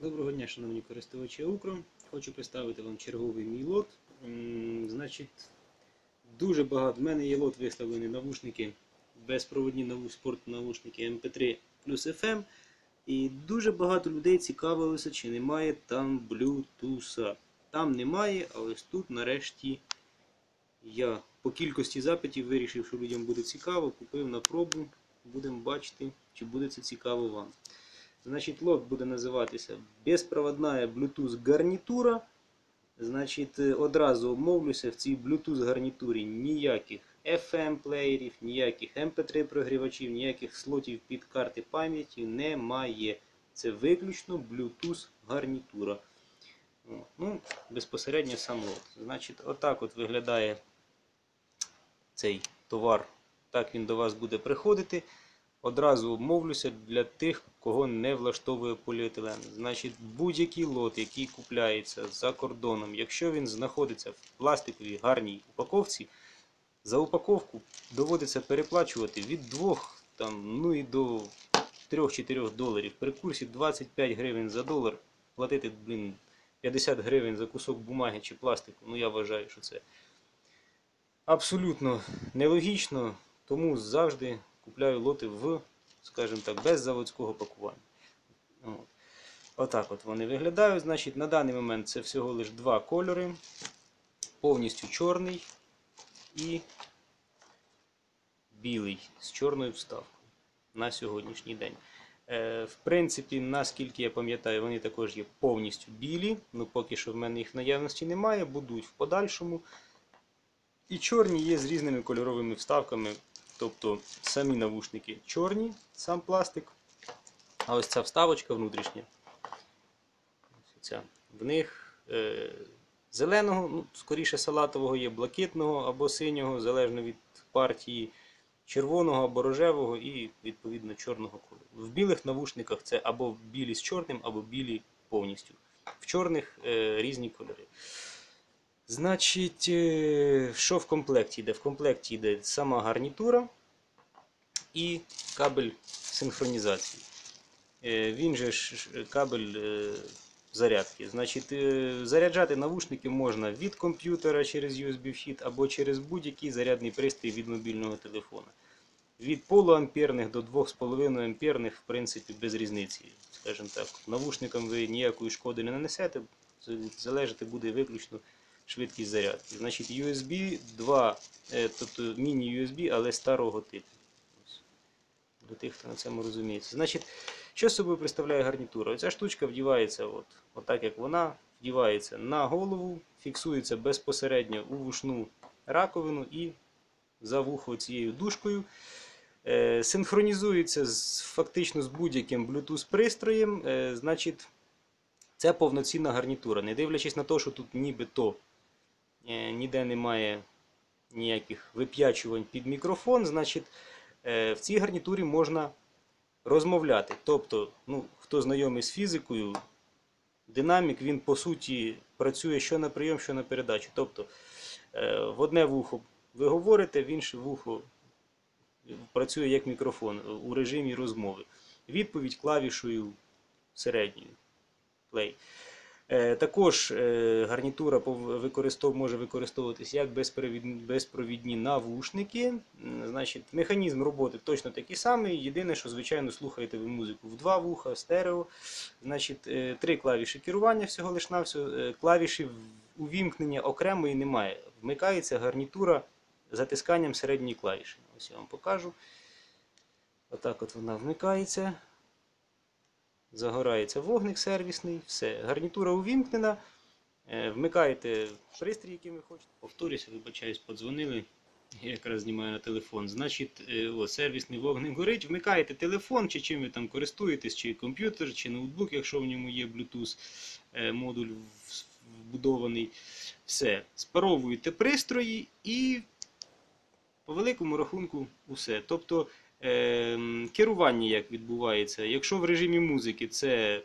Доброго дня, шановні користувачі Укро. Хочу представити вам черговий мій лот. Значить, дуже багато. В мене є лот виставлені навушники, безпроводні наву- спорт-навушники MP3 плюс FM. І дуже багато людей цікавилося, чи немає там Bluetooth. Там немає, а ось тут нарешті я по кількості запитів вирішив, що людям буде цікаво, купив на пробу. Будемо бачити, чи буде це цікаво вам. Значить, лот буде називатися Безпроводна Bluetooth гарнітура. Значить, е, одразу обмовлюся, в цій Bluetooth гарнітурі ніяких FM плеєрів, ніяких MP3 прогрівачів, ніяких слотів під карти пам'яті немає. Це виключно Bluetooth гарнітура. Ну, безпосередньо сам лот. Значить, отак от виглядає цей товар. Так він до вас буде приходити. Одразу обмовлюся для тих, кого не влаштовує поліетилен. Значить, будь-який лот, який купляється за кордоном, якщо він знаходиться в пластиковій гарній упаковці, за упаковку доводиться переплачувати від 2 там, ну і до 3-4 доларів. При курсі 25 гривень за долар платити блін, 50 гривень за кусок бумаги чи пластику. Ну я вважаю, що це абсолютно нелогічно, тому завжди купляю лоти в, скажімо так, без заводського пакування. От. Отак от вони виглядають. Значить, на даний момент це всього лише два кольори. Повністю чорний і білий з чорною вставкою на сьогоднішній день. Е, В принципі, наскільки я пам'ятаю, вони також є повністю білі. Ну, поки що в мене їх в наявності немає, будуть в подальшому. І чорні є з різними кольоровими вставками. Тобто самі навушники чорні, сам пластик. А ось ця вставочка внутрішня. Ця. В них е, зеленого, ну, скоріше салатового є, блакитного або синього, залежно від партії, червоного або рожевого і відповідно чорного кольору. В білих навушниках це або білі з чорним, або білі повністю. В чорних е, різні кольори. Значить, е, що в комплекті йде? В комплекті йде сама гарнітура і кабель синхронізації. Е, Він же ж кабель е, зарядки. Значить, заряджати навушники можна від комп'ютера через USB-вхід або через будь-який зарядний пристрій від мобільного телефона. Від полуамперних до 2,5 амперних, в принципі, без різниці. Скажімо так, навушникам ви ніякої шкоди не нанесете, залежати буде виключно швидкість зарядки. Значить, USB 2, е, тобто міні-USB, але старого типу. До тих, хто на цьому розуміється. Значить, що собою представляє гарнітура? Оця штучка вдівається, от, отак як вона, вдівається на голову, фіксується безпосередньо у вушну раковину і за вухо цією дужкою. Е, Синхронізується з, фактично з будь-яким Bluetooth пристроєм. Е, Значить, це повноцінна гарнітура. Не дивлячись на те, що тут нібито ніде немає ніяких вип'ячувань під мікрофон, значить, е, в цій гарнітурі можна розмовляти. Тобто, ну, хто знайомий з фізикою, динамік він по суті працює що на прийом, що на передачу. Тобто, е, в одне вухо ви говорите, в інше вухо працює як мікрофон у режимі розмови. Відповідь клавішою середньою. Play. Е, Також е, гарнітура може використовуватися як безпровідні навушники. Значить, механізм роботи точно такий самий. Єдине, що, звичайно, слухаєте ви музику в два вуха, стерео. Значить, е, три клавіші керування всього лиш навсього. Клавіші увімкнення окремої немає. Вмикається гарнітура затисканням середньої клавіші. Ось я вам покажу. Отак от вона вмикається. Загорається вогник сервісний, все. Гарнітура увімкнена. Е, Вмикаєте пристрій, який ви хочете. Повторюся, вибачаюсь, подзвонили. Я якраз знімаю на телефон. Значить, е, о, сервісний вогник горить. Вмикаєте телефон, чи чим ви там користуєтесь, чи комп'ютер, чи ноутбук, якщо в ньому є Bluetooth е, модуль вбудований. Все. Спаровуєте пристрої і по великому рахунку усе. Тобто керування як відбувається. Якщо в режимі музики це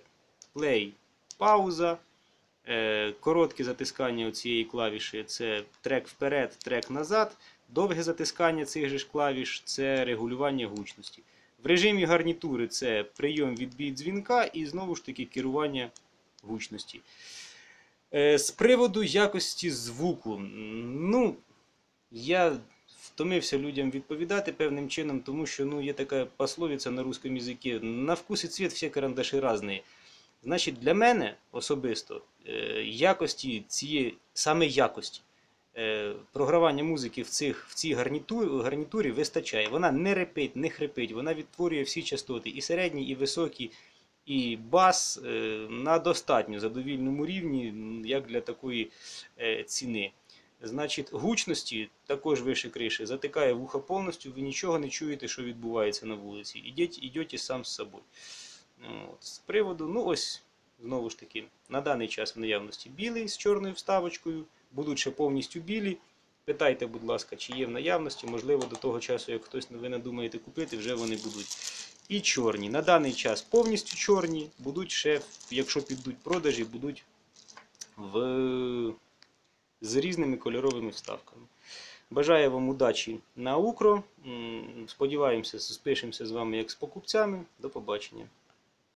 play, пауза, е, коротке затискання цієї клавіші це трек вперед, трек назад, довге затискання цих же клавіш це регулювання гучності. В режимі гарнітури це прийом відбій дзвінка і знову ж таки керування гучності. Е, З приводу якості звуку. Ну, я втомився людям відповідати певним чином, тому що ну, є така пословиця на русском язикі: на вкус і цвіт всі карандаші різні. Значить, для мене особисто е, якості цієї саме якості е, програвання музики в, цих, в цій гарнітурі, гарнітурі вистачає. Вона не репить, не хрипить, вона відтворює всі частоти, і середні, і високі, і бас е, на достатньо задовільному рівні, як для такої ціни. Значить, гучності також вище криші, затикає вуха повністю, ви нічого не чуєте, що відбувається на вулиці. Ідіть, ідете сам з собою. От. З приводу, ну ось, знову ж таки, на даний час в наявності білий з чорною вставочкою, будуть ще повністю білі. Питайте, будь ласка, чи є в наявності, можливо, до того часу, як хтось ви надумаєте купити, вже вони будуть. І чорні. На даний час повністю чорні, будуть ще, якщо підуть продажі, будуть в... з різними кольоровими вставками. Бажаю вам удачі на Укро. Сподіваємося, спишемося з вами як з покупцями. До побачення.